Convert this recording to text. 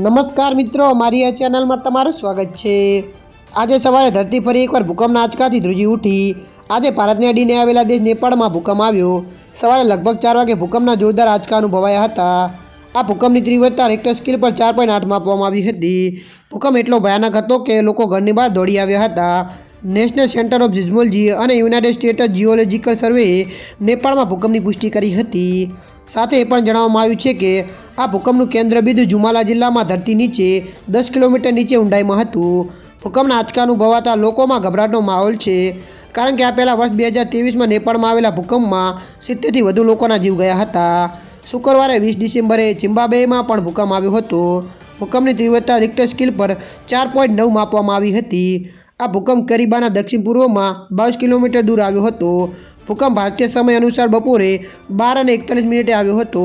નમસ્કાર મિત્રો, મારી આ ચેનલમાં તમારું સ્વાગત છે. આજે સવારે ધરતી ફરી એકવાર ભૂકંપના આંચકાથી ધ્રુજી ઉઠી. આજે ભારતને અડીને આવેલા દેશ નેપાળમાં ભૂકંપ આવ્યો. સવારે લગભગ ચાર વાગે ભૂકંપના જોરદાર આંચકા અનુભવાયા હતા. આ ભૂકંપની તીવ્રતા રેક્ટર સ્કેલ પર ચાર પોઈન્ટ આઠ માપવામાં આવી હતી. ભૂકંપ એટલો ભયાનક હતો કે લોકો ઘરની બહાર દોડી આવ્યા હતા. નેશનલ સેન્ટર ઓફ ઝિઝમોલજી અને યુનાઇટેડ સ્ટેટ્સ જીઓલોજીકલ સર્વેએ નેપાળમાં ભૂકંપની પુષ્ટિ કરી હતી. સાથે એ પણ જણાવવામાં આવ્યું છે કે આ ભૂકંપનું કેન્દ્રબિંદુ જુમાલા જિલ્લામાં ધરતી નીચે દસ કિલોમીટર નીચે ઊંડાઈમાં હતું. ભૂકંપના આંચકા અનુભવાતા લોકોમાં ગભરાટનો માહોલ છે. કારણ કે આ પહેલાં વર્ષ બે હજાર ત્રેવીસમાં નેપાળમાં આવેલા ભૂકંપમાં સિત્તેરથી વધુ લોકોના જીવ ગયા હતા. શુક્રવારે વીસ ડિસેમ્બરે ચિમ્બાબેમાં પણ ભૂકંપ આવ્યો હતો. ભૂકંપની તીવ્રતા રિક્ટર સ્કેલ પર ચાર પોઈન્ટ નવ માપવામાં આવી હતી. આ ભૂકંપ કરીબાના દક્ષિણ પૂર્વમાં બાવીસ કિલોમીટર દૂર આવ્યો હતો. ભૂકંપ ભારતીય સમય અનુસાર બપોરે બાર અને એકતાલીસ મિનિટે આવ્યો હતો.